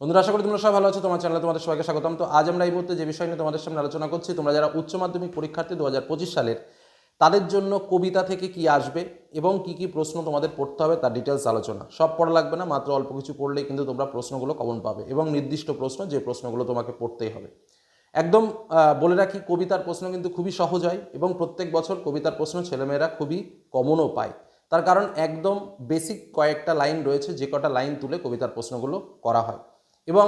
বন্ধুরা, আশা করি তোমরা সবাই ভালো আছো। তোমার চ্যানেলে তোমাদের সবাইকে স্বাগতম। তো আজ আমরা এই মুহূর্তে যে বিষয় নিয়ে তোমাদের সামনে আলোচনা করছি, তোমরা যারা উচ্চ মাধ্যমিক পরীক্ষার্থী দু হাজার পঁচিশ সালের, তাদের জন্য কবিতা থেকে কি আসবে এবং কি কি প্রশ্ন তোমাদের পড়তে হবে তার ডিটেলস আলোচনা। সব পড়া লাগবে না, মাত্র অল্প কিছু পড়লেই কিন্তু তোমরা প্রশ্নগুলো কমন পাবে এবং নির্দিষ্ট প্রশ্ন, যে প্রশ্নগুলো তোমাকে পড়তেই হবে। একদম বলে রাখি, কবিতার প্রশ্ন কিন্তু খুবই সহজ হয় এবং প্রত্যেক বছর কবিতার প্রশ্ন ছেলেমেয়েরা খুবই কমনও পায়। তার কারণ একদম বেসিক কয়েকটা লাইন রয়েছে, যে কটা লাইন তুলে কবিতার প্রশ্নগুলো করা হয়। এবং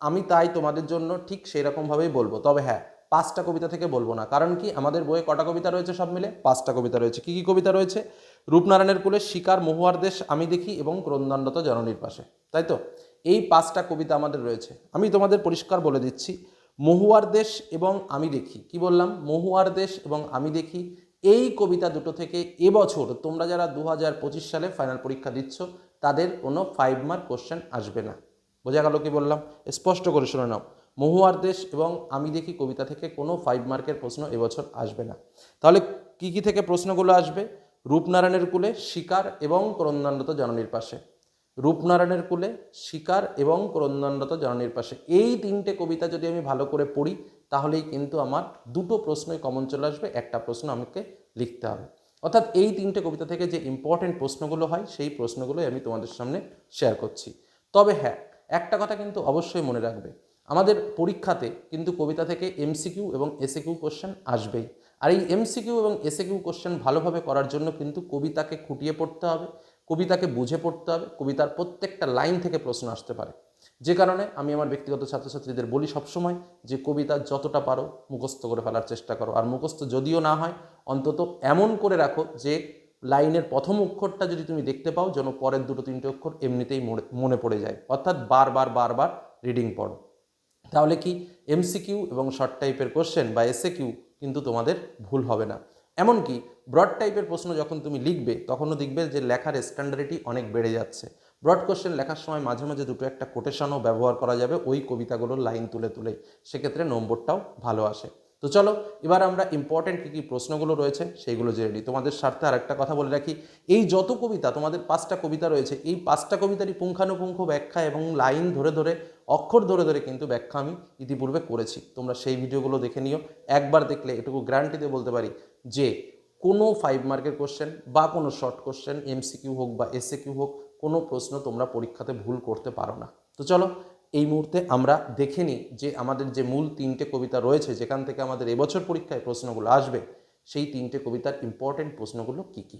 আমি তাই তোমাদের জন্য ঠিক সেই রকমভাবেই বলব। তবে হ্যাঁ পাঁচটা কবিতা থেকে বলব না। কারণ কি? আমাদের বইয়ে কটা কবিতা রয়েছে সব মিলে? পাঁচটা কবিতা রয়েছে। কি কি কবিতা রয়েছে? রূপনারায়ণের কুলে শিকার মহুয়ার দেশ আমি দেখি এবং ক্রন্দণ্ডত জননীর পাশে। তাই তো? এই পাঁচটা কবিতা আমাদের রয়েছে। আমি তোমাদের পরিষ্কার বলে দিচ্ছি, মহুয়ার দেশ এবং আমি দেখি। কি বললাম? মহুয়ার দেশ এবং আমি দেখি। এই কবিতা দুটো থেকে এবছর তোমরা যারা দু হাজার পঁচিশ সালে ফাইনাল পরীক্ষা দিচ্ছ, তাদের কোনো ফাইভ মার্ক কোশ্চেন আসবে না। বোঝা গেল কি বললাম? স্পষ্ট করে শুনে নাও। মহুয়ার দেশ এবং আমি দেখি কবিতা থেকে কোনো ফাইভ মার্কের প্রশ্ন এবছর আসবে না। তাহলে কি কি থেকে প্রশ্নগুলো আসবে? রূপনারায়ণের কুলে শিকার এবং ক্রন্দান্ডত জননীর পাশে। রূপনারায়ণের কুলে শিকার এবং ক্রন্দণ্ডত জননীর পাশে। এই তিনটে কবিতা যদি আমি ভালো করে পড়ি, তাহলেই কিন্তু আমার দুটো প্রশ্নই কমন চলে আসবে, একটা প্রশ্ন আমাকে লিখতে হবে। অর্থাৎ এই তিনটে কবিতা থেকে যে ইম্পর্টেন্ট প্রশ্নগুলো হয়, সেই প্রশ্নগুলোই আমি তোমাদের সামনে শেয়ার করছি। তবে হ্যাঁ একটা কথা কিন্তু অবশ্যই মনে রাখবে, আমাদের পরীক্ষাতে কিন্তু কবিতা থেকে এমসিকিউ এবং এসএকিউ কোশ্চেন আসবেই। আর এই এমসিকিউ এবং এসএকিউ কোশ্চেন ভালোভাবে করার জন্য কিন্তু কবিতাকে খুঁটিয়ে পড়তে হবে, কবিতাকে বুঝে পড়তে হবে, কবিতার প্রত্যেকটা লাইন থেকে প্রশ্ন আসতে পারে। যে কারণে আমি আমার ব্যক্তিগত ছাত্রছাত্রীদের বলি সবসময় যে কবিতা যতটা পারো মুখস্থ করে ফেলার চেষ্টা করো। আর মুখস্থ যদিও না হয়, অন্তত এমন করে রাখো যে লাইনের প্রথম অক্ষরটা যদি তুমি দেখতে পাও, যেন পরের দুটো, তিনটে অক্ষর এমনিতেই মনে- পড়ে যায়। অর্থাৎ বারবার বারবার রিডিং পড়ো। তাহলে কি এমসিকিউ এবং শর্ট টাইপের কোশ্চেন বা এসএ কিউ কিন্তু তোমাদের ভুল হবে না। এমনকি ব্রড টাইপের প্রশ্ন যখন তুমি লিখবে, তখনও দেখবে যে লেখার স্ট্যান্ডার্ডিটি অনেক বেড়ে যাচ্ছে। ব্রড কোশ্চেন লেখার সময় মাঝে মাঝে দুটো একটা কোটেশনও ব্যবহার করা যাবে, ওই কবিতাগুলোর লাইন তুলে তুলে। সেক্ষেত্রে নম্বরটাও ভালো আসে। তো চলো, এবার আমরা ইম্পর্টেন্ট কী কী প্রশ্নগুলো রয়েছে সেইগুলো জেনে নিই। তোমাদের স্বার্থে আরেকটা কথা বলে রাখি, এই যত কবিতা, তোমাদের পাঁচটা কবিতা রয়েছে, এই পাঁচটা কবিতারই পুঙ্খানুপুঙ্খ ব্যাখ্যা এবং লাইন ধরে ধরে, অক্ষর ধরে ধরে কিন্তু ব্যাখ্যা আমি ইতিপূর্বে করেছি। তোমরা সেই ভিডিওগুলো দেখে নিও। একবার দেখলে এটুকু গ্যারান্টি দিয়ে বলতে পারি যে, কোনো ফাইভ মার্কের কোশ্চেন বা কোনো শর্ট কোশ্চেন এমসিকিউ হোক বা এসএ কিউ হোক, কোনো প্রশ্ন তোমরা পরীক্ষাতে ভুল করতে পারো না। তো চলো এই মুহূর্তে আমরা দেখে নিই যে আমাদের যে মূল তিনটে কবিতা রয়েছে, যেখান থেকে আমাদের এবছর পরীক্ষায় প্রশ্নগুলো আসবে, সেই তিনটে কবিতার ইম্পর্টেন্ট প্রশ্নগুলো কী কী?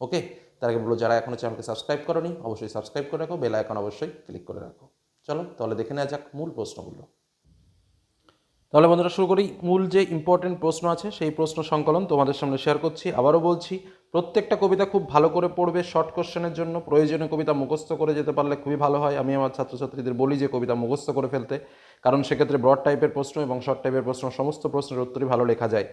ওকে তার আগে বলব যারা এখনও চ্যানেলকে সাবস্ক্রাইব করনি, অবশ্যই সাবস্ক্রাইব করে রাখো বেল আইকন অবশ্যই ক্লিক করে রাখো। চলো, তাহলে দেখে নেওয়া যাক মূল প্রশ্নগুলো। তাহলে বন্ধুরা শুরু করি। মূল যে ইম্পর্টেন্ট প্রশ্ন আছে, সেই প্রশ্ন সংকলন তোমাদের সামনে শেয়ার করছি। আবারও বলছি, প্রত্যেকটা কবিতা খুব ভালো করে পড়বে শর্ট কোশ্চেনের জন্য। প্রয়োজনীয় কবিতা মুখস্থ করে যেতে পারলে খুবই ভালো হয়। আমি আমার ছাত্রছাত্রীদের বলি যে, কবিতা মুখস্থ করে ফেলতে। কারণ সেক্ষেত্রে ব্রড টাইপের প্রশ্ন এবং শর্ট টাইপের প্রশ্ন, সমস্ত প্রশ্নের উত্তরই ভালো লেখা যায়।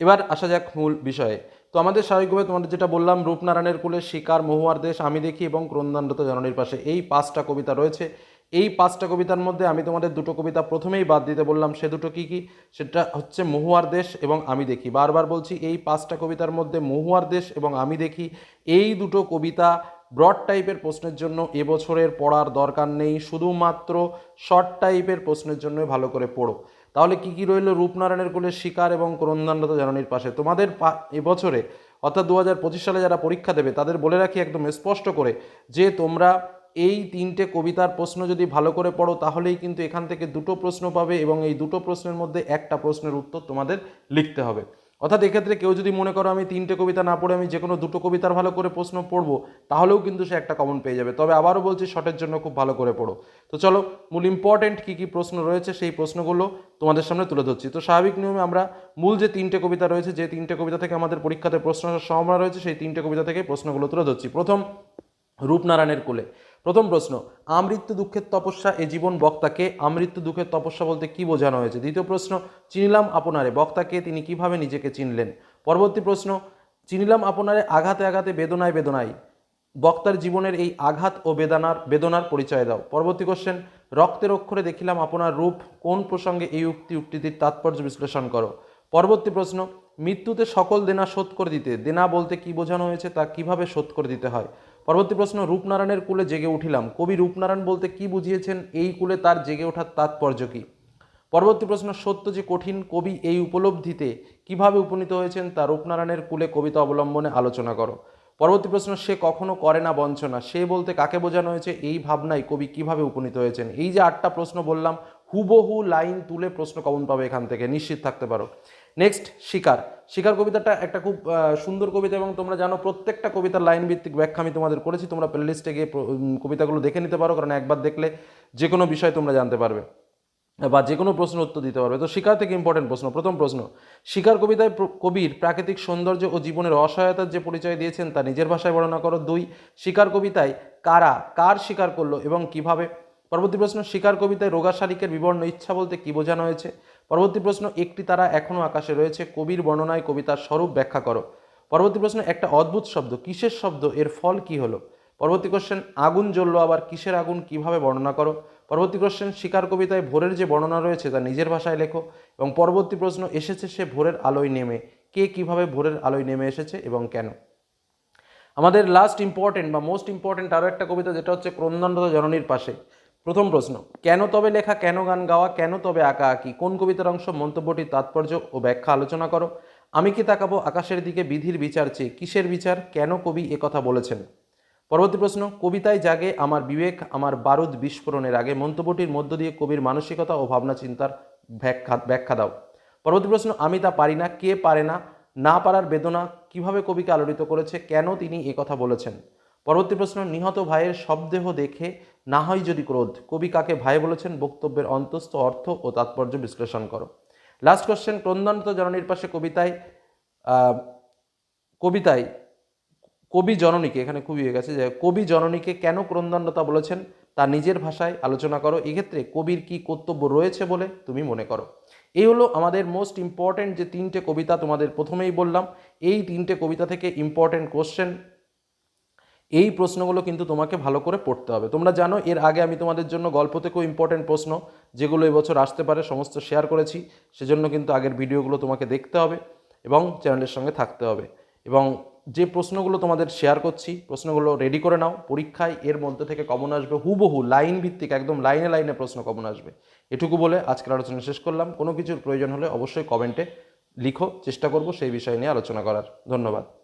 এবার আসা যাক মূল বিষয়ে। তো আমাদের স্বাভাবিকভাবে তোমাদের যেটা বললাম, রূপনারায়ণের কুলে শিকার, মহুয়ার দেশ, আমি দেখি এবং ক্রন্দান্ডত জননীর পাশে। এই পাঁচটা কবিতা রয়েছে। এই পাঁচটা কবিতার মধ্যে আমি তোমাদের দুটো কবিতা প্রথমেই বাদ দিতে বললাম, সে দুটো কি কি? সেটা হচ্ছে মহুয়ার দেশ এবং আমি দেখি। বারবার বলছি, এই পাঁচটা কবিতার মধ্যে মহুয়ার দেশ এবং আমি দেখি। এই দুটো কবিতা ব্রড টাইপের প্রশ্নের জন্য এবছরের পড়ার দরকার নেই, শুধুমাত্র শর্ট টাইপের প্রশ্নের জন্য ভালো করে পড়ো। তাহলে কি কি রইল রূপনারায়ণের কোলে শিকার এবং ক্রন্দান্ডত জননীর পাশে? তোমাদের এবছরে, অর্থাৎ দু হাজার পঁচিশ সালে যারা পরীক্ষা দেবে, তাদের বলে রাখি একদম স্পষ্ট করে যে তোমরা এই তিনটে কবিতার প্রশ্ন যদি ভালো করে পড়ো, তাহলেই কিন্তু এখান থেকে দুটো প্রশ্ন পাবে এবং এই দুটো প্রশ্নের মধ্যে একটা প্রশ্নের উত্তর তোমাদের লিখতে হবে। অর্থাৎ এক্ষেত্রে কেউ যদি মনে করো আমি তিনটে কবিতা না পড়ে আমি যে কোনো দুটো কবিতার ভালো করে প্রশ্ন পড়ব, তাহলেও কিন্তু সে একটা কমন পেয়ে যাবে। তবে আবারও বলছি শর্টের জন্য খুব ভালো করে পড়ো। তো চলো, মূল ইম্পর্টেন্ট কী কী প্রশ্ন রয়েছে সেই প্রশ্নগুলো তোমাদের সামনে তুলে ধরছি। তো স্বাভাবিক নিয়মে আমরা মূল যে তিনটে কবিতা রয়েছে, যে তিনটে কবিতা থেকে আমাদের পরীক্ষাতে প্রশ্ন সম্ভাবনা রয়েছে সেই তিনটে কবিতা থেকে প্রশ্নগুলো তুলে ধরছি। প্রথম, রূপনারায়ণের কোলে। প্রথম প্রশ্ন, আমৃত্যু দুঃখের তপস্যা এ জীবন বক্তাকে আমৃত্যু দুঃখের তপস্যা বলতে কি বোঝানো হয়েছে? দ্বিতীয় প্রশ্ন, চিনিলাম আপনারে। বক্তাকে তিনি কীভাবে নিজেকে চিনলেন? পরবর্তী প্রশ্ন, চিনিলাম আপনারে আঘাতে আঘাতে বেদনায় বেদনায়। বক্তার জীবনের এই আঘাত ও বেদনার বেদনার পরিচয় দাও। পরবর্তী কোশ্চেন রক্তের অক্ষরে দেখিলাম আপনার রূপ কোন প্রসঙ্গে এই উক্তি উক্তিটির তাৎপর্য বিশ্লেষণ করো? পরবর্তী প্রশ্ন, মৃত্যুতে সকল দেনা শোধ করে দিতে। দেনা বলতে কি বোঝানো হয়েছে তা কীভাবে শোধ করে দিতে হয়? পরবর্তী প্রশ্ন, রূপনারায়ণের কুলে জেগে উঠিলাম। কবি রূপনারায়ণ বলতে কি বুঝিয়েছেন? এই কুলে তার জেগে ওঠার তাৎপর্য কী? পরবর্তী প্রশ্ন, সত্য যে কঠিন কবি এই উপলব্ধিতে কীভাবে উপনীত হয়েছেন তা রূপনারায়ণের কুলে কবিতা অবলম্বনে আলোচনা করো। পরবর্তী প্রশ্ন, সে কখনো করে না বঞ্চনা। সে বলতে কাকে বোঝানো হয়েছে? এই ভাবনায় কবি কীভাবে উপনীত হয়েছেন? এই যে আটটা প্রশ্ন বললাম হুবহু লাইন তুলে প্রশ্ন কমন পাবে এখান থেকে, নিশ্চিত থাকতে পারো। নেক্সট শিকার। শিকার কবিতাটা একটা খুব সুন্দর কবিতা এবং তোমরা জানো প্রত্যেকটা কবিতার লাইন ভিত্তিক ব্যাখ্যা আমি তোমাদের করেছি, তোমরা প্লেলিস্টে গিয়ে কবিতাগুলো দেখে নিতে পারো, কারণ একবার দেখলে যে কোনো বিষয় তোমরা জানতে পারবে বা যে কোনো প্রশ্ন উত্তর দিতে পারবে। তো শিকার থেকে ইম্পর্টেন্ট প্রশ্ন, প্রথম প্রশ্ন, শিকার কবিতায় কবির প্রাকৃতিক সৌন্দর্য ও জীবনের অসহায়তার যে পরিচয় দিয়েছেন তা নিজের ভাষায় বর্ণনা করো। দুই, শিকার কবিতায় কারা, কার শিকার করল এবং কীভাবে? পরবর্তী প্রশ্ন, শিকার কবিতায় রোগা শালিকের বিবর্ণ ইচ্ছা বলতে কি বোঝানো হয়েছে? পরবর্তী প্রশ্ন, একটি তারা এখনও আকাশে রয়েছে, কবির বর্ণনায় কবিতার স্বরূপ ব্যাখ্যা করো। পরবর্তী প্রশ্ন, একটা অদ্ভুত শব্দ, কিসের শব্দ, এর ফল কি হলো? পরবর্তী কোশ্চেন আগুন জ্বললো আবার কিসের আগুন, কীভাবে বর্ণনা করো? পরবর্তী কোশ্চেন শিকার কবিতায় ভোরের যে বর্ণনা রয়েছে তা নিজের ভাষায় লেখো। এবং পরবর্তী প্রশ্ন, এসেছে সে ভোরের আলোয় নেমে। কে কীভাবে ভোরের আলোয় নেমে এসেছে এবং কেন? আমাদের লাস্ট ইম্পর্টেন্ট বা মোস্ট ইম্পর্টেন্ট আরও একটা কবিতা, যেটা হচ্ছে ক্রন্দনরত জননীর পাশে। প্রথম প্রশ্ন, কেন তবে লেখা, কেন গান গাওয়া, কেন তবে আঁকা আঁকি, কোন কবিতার অংশ, মন্তব্যটির তাৎপর্য ও ব্যাখ্যা আলোচনা করো। আমি কি তাকাবো আকাশের দিকে বিধির বিচার চেয়ে, কিসের বিচার, কেন কবি এ কথা বলেছেন? পরবর্তী প্রশ্ন, কবিতায় জাগে আমার বিবেক, আমার বারুদ বিস্ফোরণের আগে মন্তব্যটির মধ্য দিয়ে কবির মানসিকতা ও ভাবনা চিন্তার ব্যাখ্যা ব্যাখ্যা দাও। পরবর্তী প্রশ্ন, আমি তা পারি না, কে পারে না না পারার বেদনা কীভাবে কবিকে আলোড়িত করেছে, কেন তিনি এ কথা বলেছেন? পরবর্তী প্রশ্ন, নিহত ভাইয়ের শবদেহ দেখে না হয় যদি ক্রোধ। কবি কাকে ভাই বলেছেন? বক্তব্যের অন্তস্থ অর্থ ও তাৎপর্য বিশ্লেষণ করো। লাস্ট কোশ্চেন ক্রন্দান্ত জননীর পাশে কবিতায় কবিতায় কবি জননীকে, এখানে খুবই হয়ে গেছে যে কবি জননীকে কেন ক্রন্দনতা বলেছেন? তা নিজের ভাষায় আলোচনা করো। এক্ষেত্রে কবির কি কর্তব্য রয়েছে বলে তুমি মনে করো? এই হলো আমাদের মোস্ট ইম্পর্ট্যান্ট যে তিনটে কবিতা তোমাদের প্রথমেই বললাম। এই তিনটে কবিতা থেকে ইম্পর্ট্যান্ট কোশ্চেন এই প্রশ্নগুলো কিন্তু তোমাকে ভালো করে পড়তে হবে। তোমরা জানো, এর আগে আমি তোমাদের জন্য গল্প থেকেও ইম্পর্টেন্ট প্রশ্ন, যেগুলো এবছর আসতে পারে, সমস্ত শেয়ার করেছি। সেজন্য কিন্তু আগের ভিডিওগুলো তোমাকে দেখতে হবে এবং চ্যানেলের সঙ্গে থাকতে হবে। এবং যে প্রশ্নগুলো তোমাদের শেয়ার করছি, প্রশ্নগুলো রেডি করে নাও। পরীক্ষায় এর মধ্যে থেকে কমন আসবে হুবহু লাইন ভিত্তিক, একদম লাইনে লাইনে প্রশ্ন কমন আসবে। এটুকু বলে আজকের আলোচনা শেষ করলাম। কোনো কিছুর প্রয়োজন হলে অবশ্যই কমেন্টে লিখো। চেষ্টা করব সেই বিষয় নিয়ে আলোচনা করার। ধন্যবাদ।